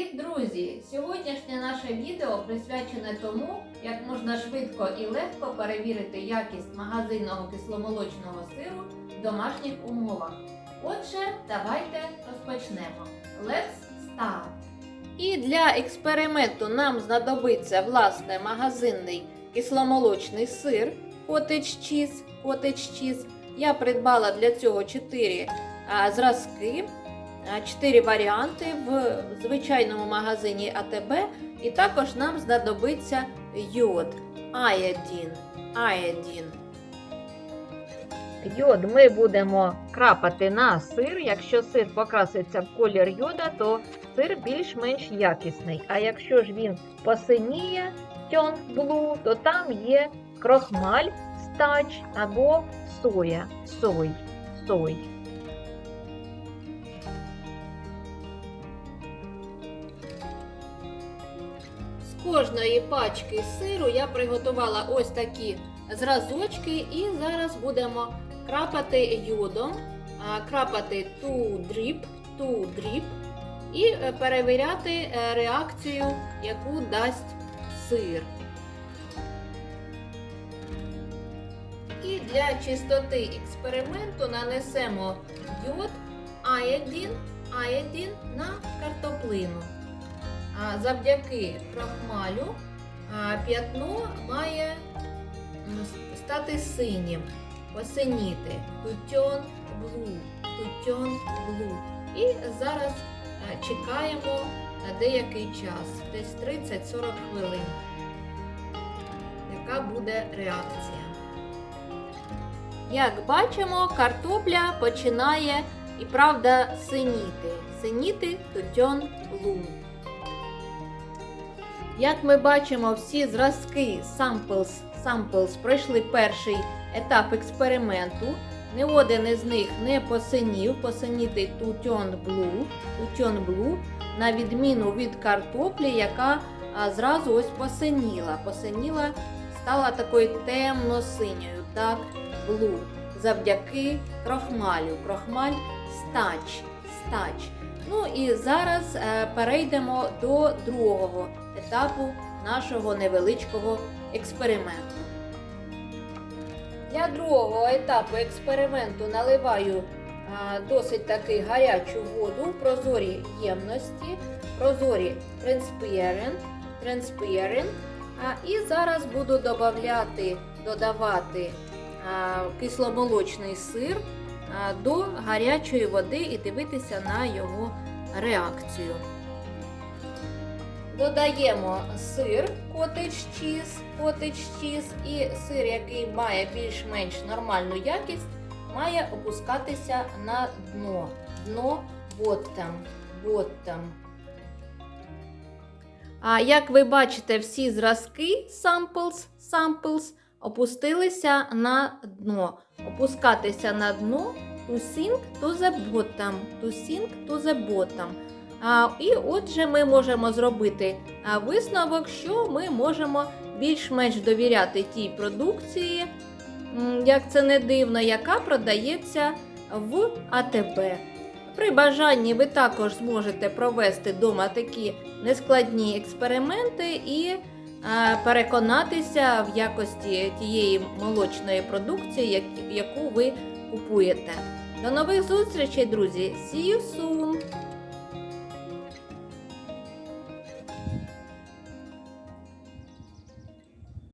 Привіт, друзі! Сьогоднішнє наше відео присвячене тому, як можна швидко і легко перевірити якість магазинного кисломолочного сиру в домашніх умовах. Отже, давайте розпочнемо. Let's start! І для експерименту нам знадобиться власне магазинний кисломолочний сир Cottage Cheese. Cottage Cheese. Я придбала для цього 4 а, зразки. А, Чотири варіанти в звичайному магазині АТБ, і також нам знадобиться йод, аєдін. аєдін. Йод ми будемо крапати на сир. Якщо сир покраситься в колір йода, то сир більш-менш якісний. А якщо ж він посиніє блу, то там є крохмаль, стач або соя. Сой. Сой. Кожної пачки сиру я приготувала ось такі зразочки, і зараз будемо крапати йодом, крапати ту дріб, ту дріб і е, перевіряти е, реакцію, яку дасть сир. І для чистоти експерименту нанесемо йод аєдін, аєдін на картоплину. Завдяки крахмалю п'ятно має стати синім, посиніти. Тутьон блу, тутьон блу. І зараз чекаємо на деякий час, десь 30-40 хвилин. Яка буде реакція? Як бачимо, картопля починає і правда синіти. Синіти тутьон блу. Як ми бачимо, всі зразки samples, samples пройшли перший етап експерименту. Ні один із них не посинів, посинітий тутьон блу, тутьон блу, на відміну від картоплі, яка а, зразу ось посиніла. Посиніла, стала такою темно-синьою, так, блу, завдяки крохмалю. Крохмаль стач, стач. Ну і зараз е, перейдемо до другого етапу нашого невеличкого експерименту. Для другого етапу експерименту наливаю а, досить таки гарячу воду в прозорі ємності, прозорі transparent, transparent. А, і зараз буду додавати, додавати а, кисломолочний сир а, до гарячої води і дивитися на його реакцію. Додаємо сир cottage cheese, cottage cheese і сир, який має більш-менш нормальну якість, має опускатися на дно. Дно bottom, bottom. А як ви бачите, всі зразки samples, samples опустилися на дно. Опускатися на дно to sink to the bottom, to sink to the bottom. І отже, ми можемо зробити висновок, що ми можемо більш-менш довіряти тій продукції, як це не дивно, яка продається в АТБ. При бажанні ви також зможете провести вдома такі нескладні експерименти і переконатися в якості тієї молочної продукції, яку ви купуєте. До нових зустрічей, друзі! See you soon!